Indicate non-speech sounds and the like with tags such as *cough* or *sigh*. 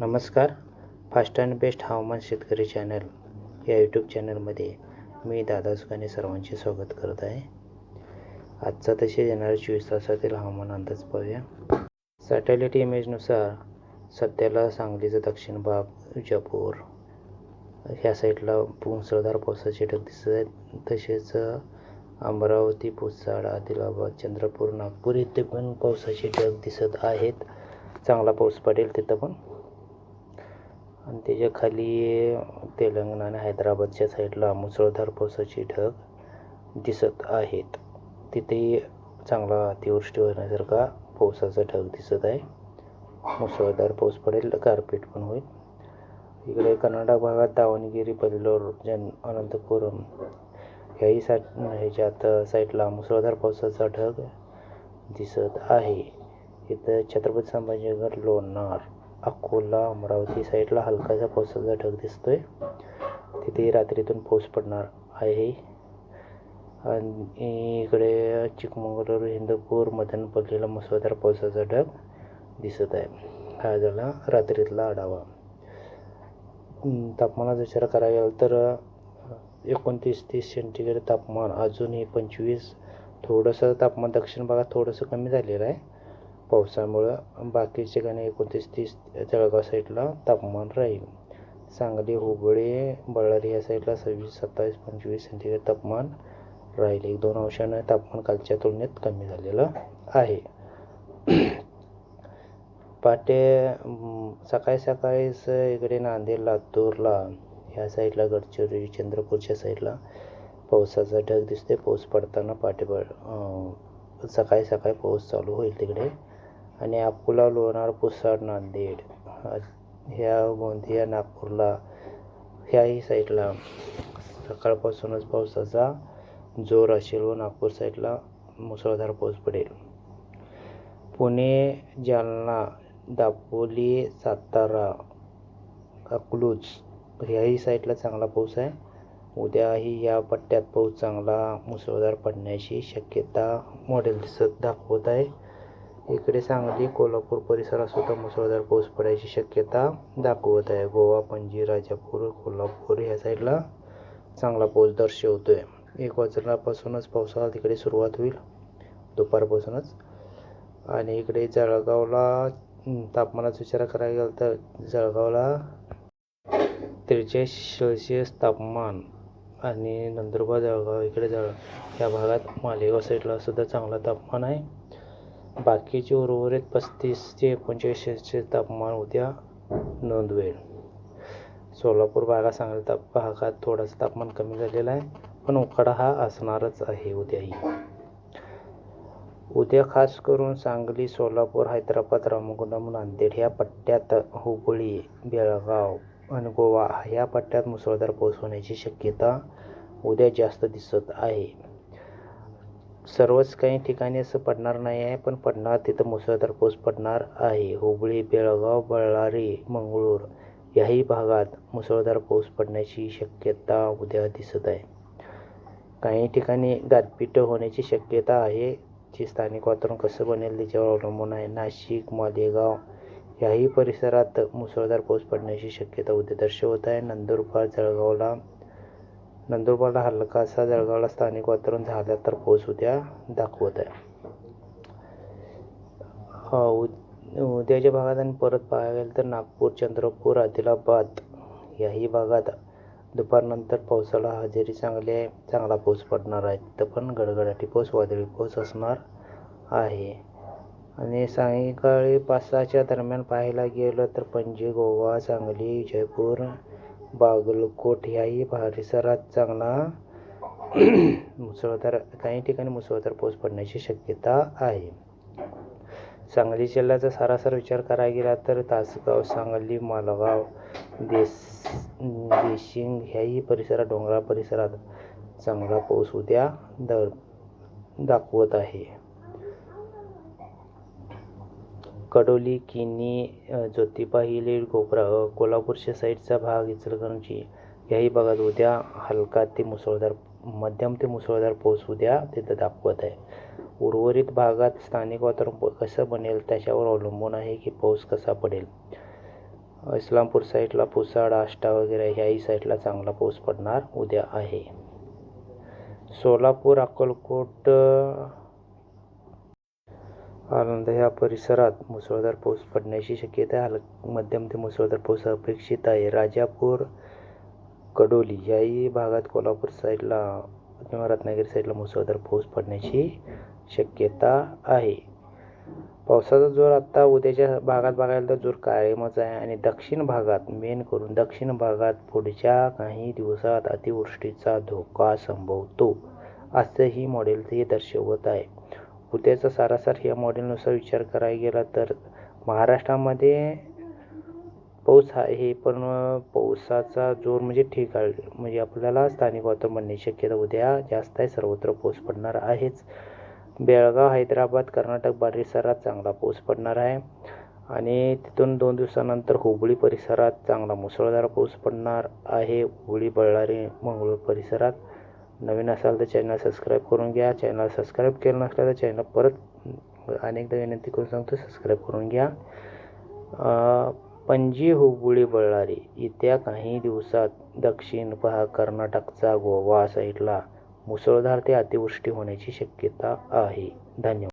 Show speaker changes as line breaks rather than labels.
नमस्कार. Fast and best हवामान शेतकरी चॅनल या यूट्यूब चॅनलमध्ये मी दादा सुखाने सर्वांचे स्वागत करत आहे. आजचा तसे येणाऱ्या चोवीस तासातील हवामान अंदाज पाहूया. सॅटेलाईट इमेजनुसार सध्याला सांगलीचा दक्षिण भाग विजापूर ह्या साईडला मुसळधार पावसाचे ढग दिसत आहेत. तसेच अमरावती पुसाड आदिलाबाद चंद्रपूर नागपूर इथे पण पावसाचे ढग दिसत आहेत. चांगला पाऊस पडेल तिथं पण. आणि त्याच्याखाली तेलंगणा आणि हैदराबादच्या साईडला मुसळधार पावसाची ढग दिसत आहेत. तिथेही चांगला अतिवृष्टी होण्यासारखा पावसाचा ढग दिसत आहे. मुसळधार पाऊस पडेल गारपीट पण होईल. इकडे कर्नाटक भागात दावणगिरी बल्लोर जन अनंतपुरम ह्याही सा ह्याच्यात साईडला मुसळधार पावसाचा ढग दिसत आहे. इथं छत्रपती संभाजीनगर लोणार अकोला अमरावती साईडला हलकासा पावसाचा ढग दिसतोय. तिथे रात्रीतून पाऊस पडणार आहे. आणि इकडे चिकमंगळूर हिंदूपूर मदनपल्लीला मुसळधार पावसाचा ढग दिसत आहे. हा झाला रात्रीतला आढावा. तापमानाचा विचार करायला गेला तर एकोणतीस तीस सेंटीग्रेड तापमान अजूनही पंचवीस. थोडंसं तापमान दक्षिण भागात थोडंसं कमी झालेलं आहे. पावसामुळं बाकीचे ठिकाणी एकोणतीस तीस जळगाव साईडला तापमान राहील. सांगली हुबळी बळारी या साईडला सव्वीस सत्तावीस पंचवीस सेंटीग्रेड तापमान राहील. एक दोन अंशानं तापमान कालच्या तुलनेत कमी झालेलं आहे. *clears throat* पहाटे सकाळी सकाळीच इकडे नांदेड लातूरला ह्या साईडला गडचिरोली चंद्रपूरच्या साईडला पावसाचा ढग दिसते पाऊस पडताना पाटे पड सकाळी सकाळी पाऊस चालू होईल तिकडे. आणि अकोला लोणार पुसाड नांदेड ह्या गोंदिया नागपूरला ह्याही साईडला सकाळपासूनच पावसाचा जोर असेल व नागपूर साईडला मुसळधार पाऊस पडेल. पुणे जालना दापोली सातारा अकलूज ह्याही साईडला चांगला पाऊस आहे. उद्याही या पट्ट्यात पाऊस चांगला मुसळधार पडण्याची शक्यता मॉडेल दिसत दाखवत आहे. इकडे सांगली कोल्हापूर परिसरात सुद्धा मुसळधार पाऊस पडायची शक्यता दाखवत आहे. गोवा पणजी राजापूर कोल्हापूर ह्या साईडला चांगला पाऊस दर्शवतो आहे एक वाजल्यापासूनच पावसाला तिकडे सुरुवात होईल दुपारपासूनच. आणि इकडे जळगावला तापमानाचा विचार करायला गेला तर जळगावला त्रेचाळीस सेल्सिअस तापमान आणि नंदुरबार जळगाव इकडे जळ या भागात मालेगाव साईडला सुद्धा चांगला तापमान आहे. बाकीचे उर्वरित पस्तीस ते एकोणचाळीसचे तापमान उद्या नोंदवेल. सोलापूर भागात सांगली ताप भागात थोडंसं तापमान कमी झालेलं आहे पण उकाडा हा असणारच आहे उद्याही. उद्या खास करून सांगली सोलापूर हैदराबाद रामगुंडम नांदेड ह्या पट्ट्यात हुबळी बेळगाव आणि गोवा ह्या पट्ट्यात मुसळधार पाऊस होण्याची शक्यता उद्या जास्त दिसत आहे. सर्वच काही ठिकाणी असं पडणार नाही आहे पण पडणार तिथं मुसळधार पाऊस पडणार आहे. हुबळी बेळगाव बळारी मंगळूर याही भागात मुसळधार पाऊस पडण्याची शक्यता उद्या दिसत आहे. काही ठिकाणी गारपीट होण्याची शक्यता आहे जी स्थानिक वातावरण कसं बनेल त्याच्यावर अवलंबून आहे. नाशिक मालेगाव याही परिसरात मुसळधार पाऊस पडण्याची शक्यता उद्या दर्शवत आहे. नंदुरबार जळगावला नंदुरबारला हलकासा जळगावला स्थानिक वातावरण झाल्या तर पाऊस उद्या दाखवत आहे. उद्याच्या भागात आणि परत पाहायला गेलं तर नागपूर चंद्रपूर आदिलाबाद याही भागात दुपारनंतर पावसाला हजेरी चांगली आहे चांगला पाऊस पडणार आहे. तिथं पण गडगडाटी पाऊस वादळी पाऊस असणार आहे. आणि सायंकाळी पाच सहाच्या दरम्यान पाहायला गेलं तर पणजी गोवा सांगली जयपूर बागलकोट ह्याही परिसरात चांगला. *clears throat* मुसळधार काही ठिकाणी मुसळधार पाऊस पडण्याची शक्यता आहे. सांगली जिल्ह्याचा सरासर विचार करायला गेला तर तासगाव सांगली मालगाव देस देशिंग ह्याही परिसरात डोंगराळ परिसरात चांगला पाऊस उद्या दर दाखवत आहे. कडोली किनी ज्योतिबा हिल गोपरा कोल्हापूरच्या साईडचा भाग इचलकरंजी. याही भागात उद्या हलका ते मुसळधार मध्यम ते मुसळधार पाऊस उद्या तिथं दाखवत आहे. उर्वरित भागात स्थानिक वातावरण कसं बनेल त्याच्यावर अवलंबून आहे की पाऊस कसा पडेल? इस्लामपूर साईडला पुसाड आष्टा वगैरे ह्याही साईडला चांगला पाऊस पडणार उद्या आहे. सोलापूर अक्कलकोट आनंद ह्या परिसरात मुसळधार पाऊस पडण्याची शक्यता आहे. हल मध्यम ते मुसळधार पाऊस अपेक्षित आहे. राजापूर कडोली याही भागात कोल्हापूर साईडला किंवा रत्नागिरी साईडला मुसळधार पाऊस पडण्याची शक्यता आहे. पावसाचा जोर आत्ता उद्याच्या भागात बघायला तर जोर कायमच आहे आणि दक्षिण भागात मेन करून दक्षिण भागात पुढच्या काही दिवसात अतिवृष्टीचा धोका संभवतो असंही मॉडेल ते दर्शवत आहे. उद्याचा सारासार या मॉडेलनुसार विचार करायला गेला तर महाराष्ट्रामध्ये पाऊस आहे पण पावसाचा जोर म्हणजे ठीक आहे. म्हणजे आपल्याला स्थानिक वातावरण बनण्याची शक्यता उद्या जास्त आहे सर्वत्र पाऊस पडणार आहेच. बेळगाव हैदराबाद कर्नाटक परिसरात चांगला पाऊस पडणार आहे. आणि तिथून दोन दिवसानंतर हुबळी परिसरात चांगला मुसळधार पाऊस पडणार आहे. हुबळी बळ्ळारी मंगळूर परिसरात नवीन असाल तर चॅनल सबस्क्राईब करून घ्या. चॅनल सबस्क्राईब केलं नसलं तर चॅनल परत अनेकदा विनंती करून सांगतो सबस्क्राईब करून घ्या. पणजी हुबळी बळारी येत्या काही दिवसात दक्षिण भाग कर्नाटकचा गोवा साईडला मुसळधार ते अतिवृष्टी होण्याची शक्यता आहे. धन्यवाद.